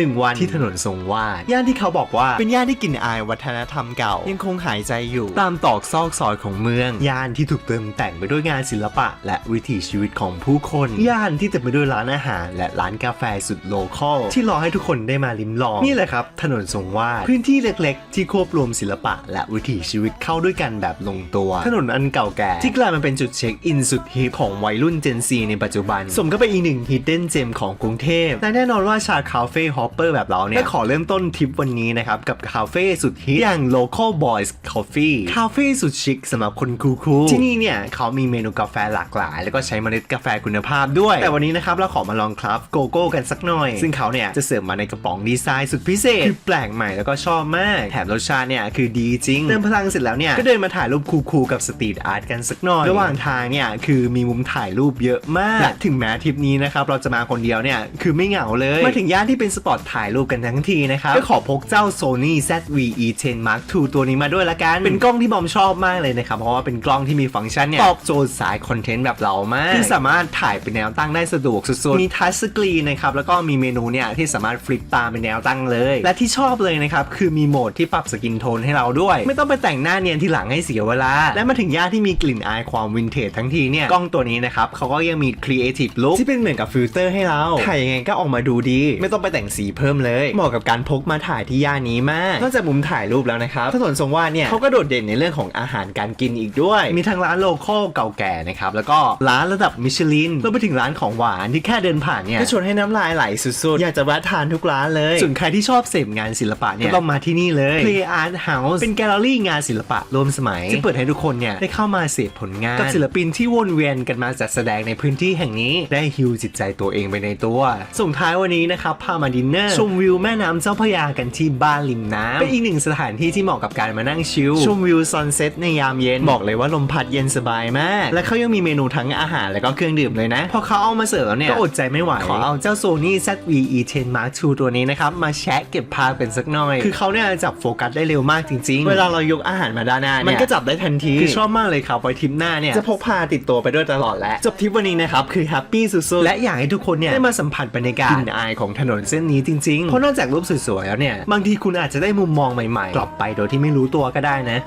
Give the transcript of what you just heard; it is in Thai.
1 วันที่ถนนทรงวาด ย่านที่เขาบอกว่าเป็นย่านที่กลิ่นอายวัฒนธรรมเก่า ยังคงหายใจอยู่ ตามตอกซอกซอยของเมือง ย่านที่ถูกเติมแต่งไปด้วยงานศิลปะ และวิถีชีวิตของผู้คน ย่านที่เต็มไปด้วยร้านอาหาร และร้านกาแฟสุดโลคอลที่รอให้ทุกคนได้มาลิ้มลอง นี่แหละครับ ถนนทรงวาด พื้นที่เล็กๆ ที่ควบรวมศิลปะ และวิถีชีวิตเข้าด้วยกันแบบลงตัว ถนนอันเก่าแก่ ที่กลายมาเป็นจุดเช็คอินสุดฮิปของวัยรุ่นเจนซีในปัจจุบัน สมก็เป็นอีกหนึ่งฮิดเด้นเจมของกรุงเทพและแน่นอนว่าชาวคาเฟ่ฮอปเปอร์แบบเราเนี่ยก็ขอเริ่มต้นทริปวันนี้นะครับ กับคาเฟ่สุดฮิตอย่าง Local Boys Coffee คาเฟ่สุดชิคสำหรับคนคูลๆที่นี่เนี่ยเขามีเมนูกาแฟหลากหลาย แล้วก็ใช้เมล็ดกาแฟคุณภาพด้วย แต่วันนี้นะครับเราขอมาลองครับโกโก้กันสักหน่อย ซึ่งเขาเนี่ยจะเสิร์ฟมาในกระป๋องดีไซน์สุดพิเศษคือแปลกใหม่แล้วก็ชอบมาก แถมรสชาติเนี่ยคือดีจริงเติมพลังเสร็จแล้วเนี่ยก็เดินมาถ่ายรูปคูลๆกับสตรีทอาร์ตกันสักหน่อยระหว่างทางเนี่ยคือมีมุมถ่ายรูปเยอะมากและถึงแม้ทริปนี้นะครับเราจะมาคนเดียวเนี่ยคือไม่เหงาเลยมาถึงย่านที่เป็นสปอตถ่ายรูปกันทั้งทีนะครับก็ขอพกเจ้า Sony ZV-E10 Mark II ตัวนี้มาด้วยละกัน เป็นกล้องที่บอมชอบมากเลยนะครับ เพราะว่าเป็นกล้องที่มีฟังก์ชันเนี่ยตอบโจทย์สายคอนเทนต์แบบเรามากคือสามารถถ่ายเป็นแนวตั้งได้สะดวกสุดๆ มีทัชสกรีนนะครับแล้วก็มีเมนูเนี่ยที่สามารถฟลิปตามเป็นแนวตั้งเลย และที่ชอบเลยนะครับคือมีโหมดที่ปรับสกินโทนให้เราด้วย ไม่ต้องไปแต่งหน้าเนียนที่หลังให้เสียเวลา และมาถึงย่านที่มีกลิ่นอายความวินเทจทั้งทีเนี่ยกล้องตัวนี้นะครับเขาก็ยังมี Creative Look ที่เป็นเหมือนกับฟิลเตอร์ให้เราถ่ายยังไงก็ออกมาดูดี ไม่ต้องไปแต่งสีเพิ่มเลย เหมาะกับการพกมาถ่ายที่ย่านนี้มาก นอกจากมุมถ่ายรูปแล้วนะครับถนนทรงวาดเนี่ยเขาก็โดดเด่นในเรื่องของอาหารการกินอีกด้วย มีทั้งร้านโลคอลเก่าแก่นะครับแล้วก็ร้านระดับมิชลินรวมไปถึงร้านของหวานที่แค่เดินผ่านเนี่ยก็ชวนให้น้ำลายไหลสุดๆ อยากจะแวะทานทุกร้านเลยส่วนใครที่ชอบเสพงานศิลปะเนี่ยก็ต้องมาที่นี่เลย Play Art House เป็นแกลเลอรี่งานศิลปะรวมสมัยที่เปิดให้ทุกคนเนี่ยได้เข้ามาเสพผลงานกับศิลปินที่วนเวียนกันมาจัดแสดงในพื้นที่แห่งนี้ได้ฮิวจิตใจตัวเองไปในตัวส่งท้ายวันนี้นะครับพามาดินเนอร์ชมวิวแม่น้ำเจ้าพระยากันที่บ้านริมน้ำเป็นอีกหนึ่งสถานที่ที่เหมาะกับการมานั่งชิลชมวิวซันเซ็ตในยามเย็นบอกเลยว่าลมพัดเย็นสบายมาก และเขายังมีเมนูทั้งอาหารและก็เครื่องดื่มเลยนะ พอเขาเอามาเสิร์ฟแล้วเนี่ยก็อดใจไม่ไหวขอเอาเจ้า Sony ZV-E10 Mark II ตัวนี้นะครับมาแชะเก็บภาพกันสักหน่อย คือเขาเนี่ยจับโฟกัสได้เร็วมากจริง ๆ เวลาเรายกอาหารมาด้านหน้าเนี่ยมันก็จับได้ทันทีคือชอบมากเลยครับไว้ทริปหน้าเนี่ยจะพกพาติดตัวไปด้วยตลอดแหละจบทริปวันนี้นะครับคือแฮปปี้สุดๆและอยากให้ทุกคนเนี่ยได้มาสัมผัสบรรยากาศกลิ่นอายของถนนเส้นนี้จริงๆ เพราะนอกจากรูปสวยๆแล้วเนี่ย บางทีคุณอาจจะได้มุมมองใหม่ๆ กลับไปโดยที่ไม่รู้ตัวก็ได้นะ